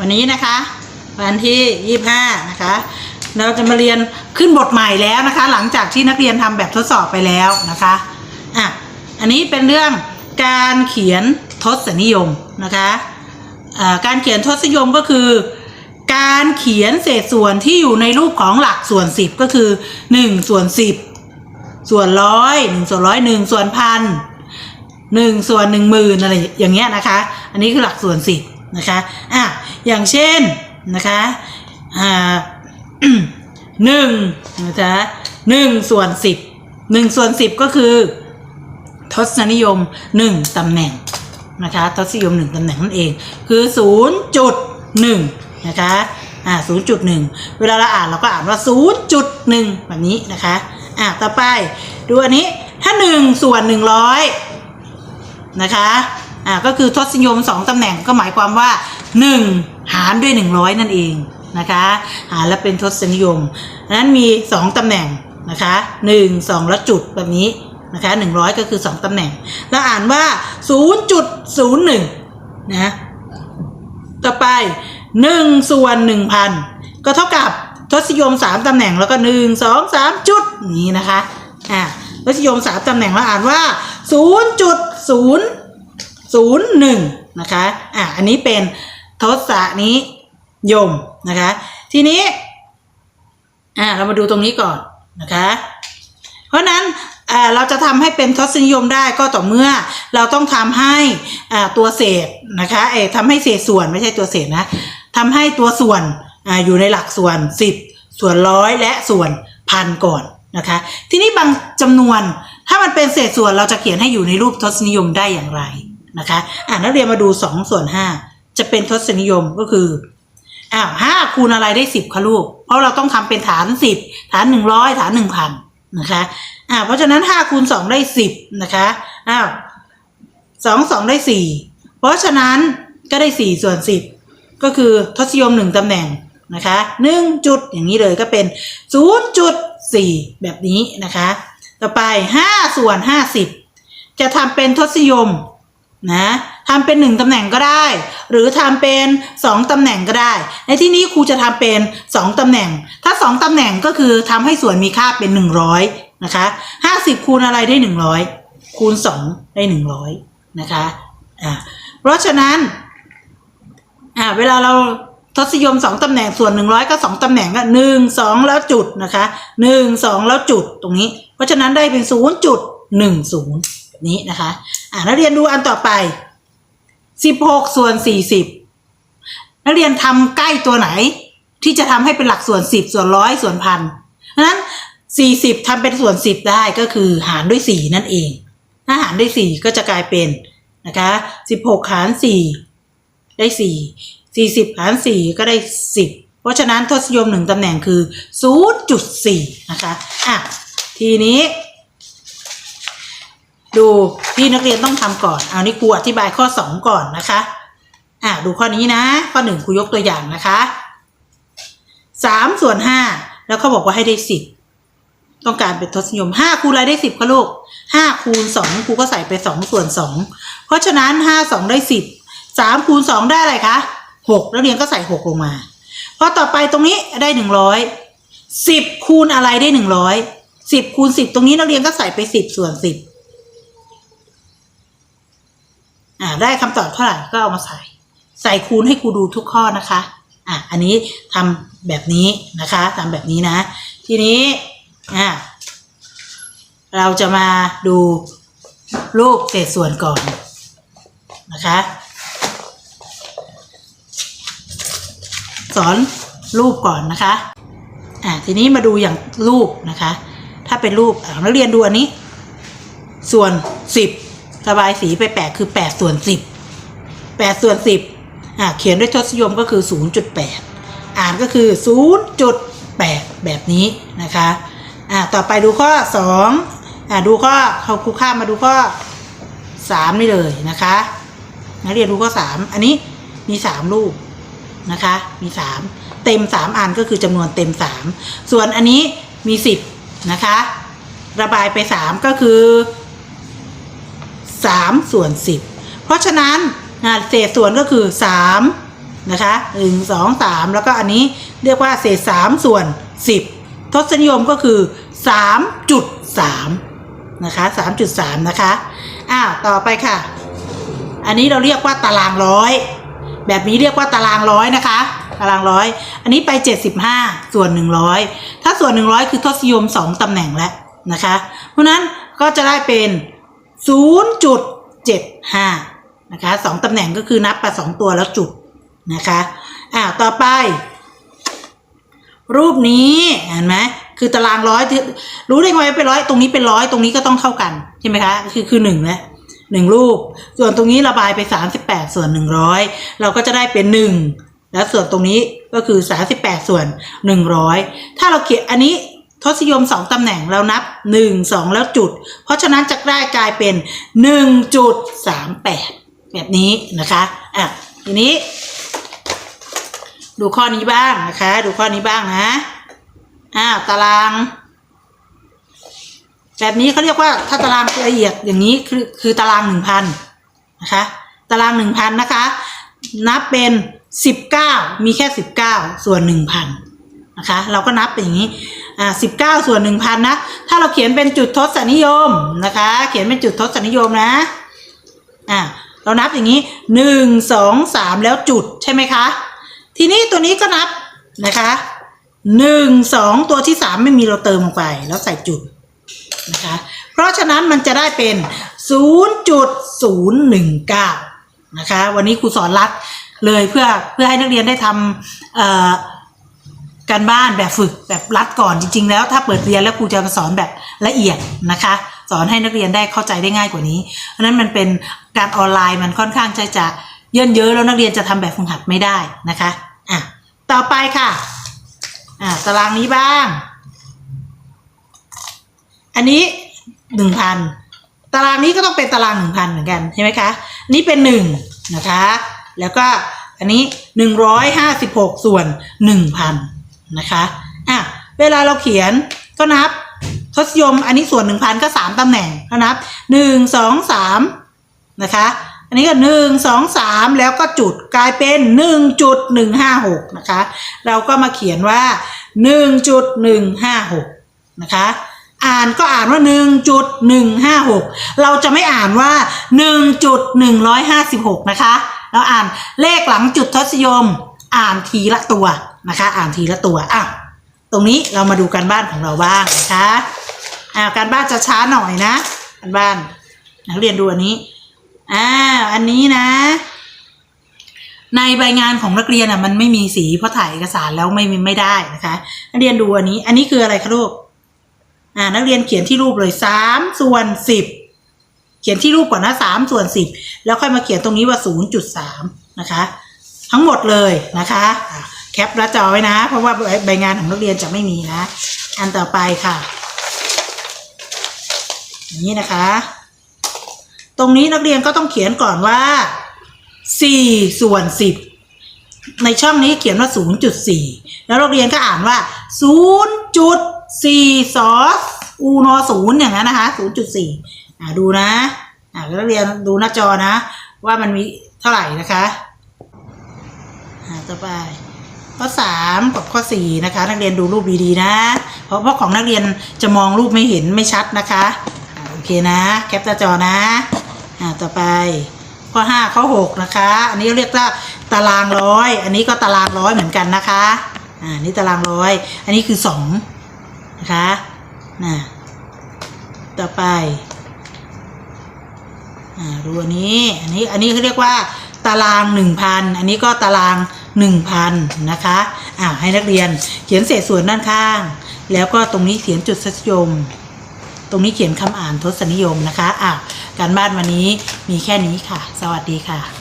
วันนี้นะคะ วันที่ยี่ห้านะคะ เราจะมาเรียนขึ้นบทใหม่แล้วนะคะ หลังจากที่นักเรียนทำแบบทดสอบไปแล้วนะคะอะอันนี้เป็นเรื่องการเขียนทศนิยมนะคะอ่าการเขียนทศนิยมก็คือ การเขียนเศษส่วนที่อยู่ในรูปของหลักส่วนสิบก็คือหนึ่งส่วนสิบส่วนร้อยหนึ่งส่วนร้อยหนึ่งส่วนพันหนึ่งส่วนหนึ่งหมื่นอะไรอย่างเงี้ยนะคะ อันนี้คือหลักส่วนสิบนะคะ อะ อย่างเช่นนะคะอ่าหนึ่งนะคะหนึ่งส่วนสิบหนึ่งส่วนสิบก็คือ ทศนิยมหนึ่งตำแหน่งนะคะทศนิยมหนึ่งตำแหน่งนั่นเอง คือศูนย์จุดหนึ่งนะคะอ่าศูนย์จุดหนึ่งเวลาเราอ่านเราก็อ่านว่าศูนย์จุดหนึ่งแบบนี้นะคะอ่าต่อไปดูอันนี้ถ้าหนึ่งส่วนหนึ่งร้อยนะคะอ่าก็คือทศนิยมสองตำแหน่งก็หมายความว่า หนึ่งหารด้วยหนึ่งร้อยนั่นเองนะคะหารแล้วเป็นทศนิยมนั้นมีสองตำแหน่งนะคะหนึ่งสองแล้วจุดแบบนี้นะคะหนึ่งร้อยก็คือสองตำแหน่ง แล้วอ่านว่าศูนย์จุดศูนย์หนึ่งนะต่อไปหนึ่งส่วนหนึ่งพันก็เท่ากับทศนิยมสามตำแหน่งแล้วก็หนึ่งสองสามจุดนี้นะคะอ่าทศนิยมสามตำแหน่งแล้วอ่านว่าศูนย์จุดศูนย์ศูนย์หนึ่งนะคะ อ่าอันนี้เป็น ทศนิยมนะคะ ทีนี้อ่าเรามาดูตรงนี้ก่อนนะคะ เพราะนั้นเอ่อเราจะทำให้เป็นทศนิยมได้ก็ต่อเมื่อเราต้องทำให้อ่าตัวเศษนะคะเอทำให้เศษส่วนไม่ใช่ตัวเศษนะทำให้ตัวส่วนอาอยู่ในหลักส่วน 10 ส่วนร้อยและส่วนพันก่อนนะคะ ทีนี้บางจำนวนถ้ามันเป็นเศษส่วนเราจะเขียนให้อยู่ในรูปทศนิยมได้อย่างไรนะคะอ่านักเรียนมาดู2ส่วน5 จะเป็นทศนิยมก็คืออ้าวห้าคูณอะไรได้สิบคะลูก เพราะเราต้องทำเป็นฐานสิบฐานหนึ่งร้อยฐานหนึ่งพันนะคะอ่าวเพราะฉะนั้นห้าคูณสองได้สิบนะคะอ้าวสองสองได้สี่เพราะฉะนั้นก็ได้สี่ส่วนสิบก็คือทศนิยมหนึ่งตำแหน่งนะคะหนึ่งจุดอย่างนี้เลยก็เป็นศูนย์จุดสี่แบบนี้นะคะ ต่อไปห้าส่วนห้าสิบจะทำเป็นทศนิยมนะ ทำเป็นหนึ่งตำแหน่งก็ได้ หรือทำเป็นสองตำแหน่งก็ได้ ในที่นี้ครูจะทำเป็นสองตำแหน่ง ถ้าสองตำแหน่งก็คือทำให้ส่วนมีค่าเป็นหนึ่งร้อยนะคะห้าสิบคูณอะไรได้หนึ่งร้อยคูณสองได้หนึ่งร้อยนะคะอ่าเพราะฉะนั้นอ่าเวลาเราทศนิยมสองตำแหน่งส่วนหนึ่งร้อยก็สองตำแหน่งก็หนึ่งสองแล้วจุดนะคะหนึ่งสองแล้วจุดตรงนี้ เพราะฉะนั้นได้เป็นศูนย์จุดหนึ่งศูนย์แบบนี้นะคะอ่านักเรียนดูอันต่อไป สิบหกส่วนสี่สิบนักเรียนทำใกล้ตัวไหน ที่จะทำให้เป็นหลักส่วนสิบส่วนร้อยส่วนพันเพราะฉะนั้นสี่สิบทำเป็นส่วนสิบได้ก็คือหารด้วยสี่นั่นเอง ถ้าหารด้วยสี่ก็จะกลายเป็นนะคะสิบหกหารสี่ได้สี่สี่สิบหารสี่ก็ได้สิบเพราะฉะนั้นทศนิยมหนึ่งตำแหน่งคือศูนย์จุดสี่นะคะอะทีนี้ ดูที่นักเรียนต้องทำก่อน เอานี่ครูอธิบายข้อสองก่อนนะคะ อ่าดูข้อนี้นะ ข้อหนึ่งครูยกตัวอย่างนะคะสามส่วนห้าแล้วเขาบอกว่าให้ได้สิบต้องการเป็นทศนิยมห้าคูณอะไรได้สิบคะลูกห้าคูณสองครูก็ใส่ไปสองส่วนสองเพราะฉะนั้นห้าสองได้สิบสามคูณสองได้อะไรคะหกแล้วเรียนก็ใส่หกลงมาพอต่อไปตรงนี้ได้หนึ่งร้อยสิบคูณอะไรได้หนึ่งร้อยสิบคูณสิบตรงนี้นักเรียนก็ใส่ไปสิบส่วนสิบ อ่าได้คำตอบเท่าไหร่ก็เอามาใส่ ใส่คูณให้ครูดูทุกข้อนะคะอะอันนี้ทำแบบนี้นะคะทำแบบนี้นะ ทีนี้อ่าเราจะมาดูรูปเศษส่วนก่อนนะคะสอนรูปก่อนนะคะ อ่า ทีนี้มาดูอย่างรูปนะคะ ถ้าเป็นรูปนักเรียนดูอันนี้ ส่วนสิบ ระบายสีไปแปดคือแปดส่วนสิบแปดส่วนสิบอ่าเขียนด้วยทศนิยมก็คือศูนย์จุดแปดอ่านก็คือศูนย์จุดแปดแบบนี้นะคะอ่าต่อไปดูข้อสองอ่าดูข้อเขาครูข้ามมาดูข้อสามนี่เลยนะคะนักเรียนดูข้อสามอันนี้มีสามรูปนะคะ มีสามเต็มสามอันก็คือจำนวนเต็มสามส่วนอันนี้มีสิบนะคะ ระบายไปสามก็คือ สามส่วนสิบเพราะฉะนั้นเศษส่วนก็คือสามนะคะหนึ่งสองสามแล้วก็อันนี้เรียกว่าเศษสามส่วนสิบทศนิยมก็คือสามจุดสามนะคะสามจุดสามนะคะอ้าวต่อไปค่ะ อันนี้เราเรียกว่าตารางร้อย แบบนี้เรียกว่าตารางร้อยนะคะตารางร้อย อันนี้ไป 75 ส่วน 100 ถ้าส่วน 100 คือทศนิยม 2 ตำแหน่งแล้วนะคะ เพราะนั้นก็จะได้เป็น 0.75 นะคะ2ตำแหน่งก็คือนับไป2ตัวแล้วจุดนะคะอ่าต่อไป รูปนี้เห็นไหมคือตารางร้อยรู้ได้ไงว่าเป็นร้อยตรงนี้เป็นร้อยตรงนี้ก็ต้องเท่ากันใช่ไหมคะคือคือหนึ่งแล้วหนึ่งรูป ส่วนตรงนี้ระบายไปสามสิบแปดส่วนหนึ่งร้อยเราก็จะได้เป็นหนึ่งแล้วส่วนตรงนี้ก็คือสามสิบแปดส่วนหนึ่งร้อยถ้าเราเขียนอันนี้ ทศนิยมสองตำแหน่งเรานับหนึ่งสองแล้วจุด เพราะฉะนั้นจะได้กลายเป็นหนึ่งจุดสามแปดแบบนี้นะคะอะทีนี้ ดูข้อนี้บ้างนะคะ ดูข้อนี้บ้างนะอ้าวตาราง แบบนี้เขาเรียกว่าถ้าตารางละเอียดอย่างนี้คือคือตารางหนึ่งพันนะคะตารางหนึ่งพันนะคะ นับเป็นสิบเก้ามีแค่สิบเก้าส่วนหนึ่งพันนะคะ เราก็นับเป็นอย่างนี้ อ่าสิบเก้าส่วนหนึ่งพันนะ ถ้าเราเขียนเป็นจุดทศนิยมนะคะ เขียนเป็นจุดทศนิยมนะ อ่าเรานับอย่างนี้หนึ่งสองสามแล้วจุดใช่ไหมคะ ทีนี้ตัวนี้ก็นับนะคะหนึ่งสองตัวที่สามไม่มีเราเติมลงไป แล้วใส่จุดนะคะ เพราะฉะนั้นมันจะได้เป็นศูนย์จุดศูนย์หนึ่งเก้านะคะ วันนี้ครูสอนรัดเลยเพื่อเพื่อให้นักเรียนได้ทำเอ่อ การบ้านแบบฝึกแบบรัดก่อนจริง ๆ แล้วถ้าเปิดเรียนแล้วครูจะมาสอนแบบละเอียดนะคะ สอนให้นักเรียนได้เข้าใจได้ง่ายกว่านี้ เพราะนั้นมันเป็นการออนไลน์มันค่อนข้างจะจะเยินเยอะแล้วนักเรียนจะทำแบบฝึกหัดไม่ได้นะคะอะต่อไปค่ะอะตารางนี้บ้าง อันนี้หนึ่งพันตารางนี้ก็ต้องเป็นตารางหนึ่งพันเหมือนกันใช่ไหมคะนนี้เป็นหนึ่งนะคะ แล้วก็อันนี้หนึ่งร้อยห้าสิบหกส่วนหนึ่งพัน นะคะอะเวลาเราเขียนก็นับทศยมอันนี้ส่วนหนึ่งพันก็สามตำแหน่งก็นับหนึ่งสองสามนะคะอันนี้ก็หนึ่งสองสามแล้วก็จุดกลายเป็นหนึ่งจุดหนึ่งห้าหกนะคะเราก็มาเขียนว่าหนึ่งจุดหนึ่งห้าหกนะคะอ่านก็อ่านว่าหนึ่งจุดหนึ่งห้าหกเราจะไม่อ่านว่าหนึ่งจุดหนึ่งร้อยห้าสิบหกนะคะ เราอ่านเลขหลังจุดทศยม อ่านทีละตัวนะคะ อ่านทีละตัวอะตรงนี้เรามาดูการบ้านของเราบ้างนะคะอ่าการบ้านจะช้าหน่อยนะการบ้านนักเรียนดูอันนี้อ่าอันนี้นะ ในใบงานของนักเรียนอะมันไม่มีสีเพราะถ่ายเอกสารแล้วไม่มีไม่ได้นะคะนักเรียนดูอันนี้ อันนี้คืออะไรคะลูกอ่านักเรียนเขียนที่รูปเลยสามส่วนสิบเขียนที่รูปก่อนนะสามส่วนสิบแล้วค่อยมาเขียนตรงนี้ว่าศูนย์จุดสามนะคะ ทั้งหมดเลยนะคะอะแคปหน้าจอไว้นะ เพราะว่าใบใบงานของนักเรียนจะไม่มีนะ อันต่อไปค่ะอย่างนี้นะคะ ตรงนี้นักเรียนก็ต้องเขียนก่อนว่าสี่ส่วนสิบในช่องนี้เขียนว่า 0.4 แล้วนักเรียนก็อ่านว่า 0.4สออูนอศูนย์อย่างนั้นนะคะ 0.4อ่าดูนะอ่านักเรียนดูหน้าจอนะ ว่ามันมีเท่าไหร่นะคะอ่า ต่อไป ข้อ3กับข้อ4นะคะ นักเรียนดูรูปดีๆนะ เพราะเพราะของนักเรียนจะมองรูปไม่เห็นไม่ชัดนะคะอ่าโอเคนะ แคปหน้าจอนะอ่าต่อไป ข้อห้าข้อหกนะคะ อันนี้เรียกว่าตารางร้อย อันนี้ก็ตารางร้อยเหมือนกันนะคะอ่านี่ตารางร้อย อันนี้คือสองนะคะน่ะต่อไปอ่าดูอันนี้ อันนี้ อันนี้เขาเรียกว่า ตารางหนึ่งพัน อันนี้ก็ตาราง หนึ่งพันนะคะอ่าให้นักเรียนเขียนเศษส่วนด้านข้าง แล้วก็ตรงนี้เขียนจุดสัจยม ตรงนี้เขียนคำอ่านทศนิยมนะคะอ่าการบ้านวันนี้มีแค่นี้ค่ะ สวัสดีค่ะ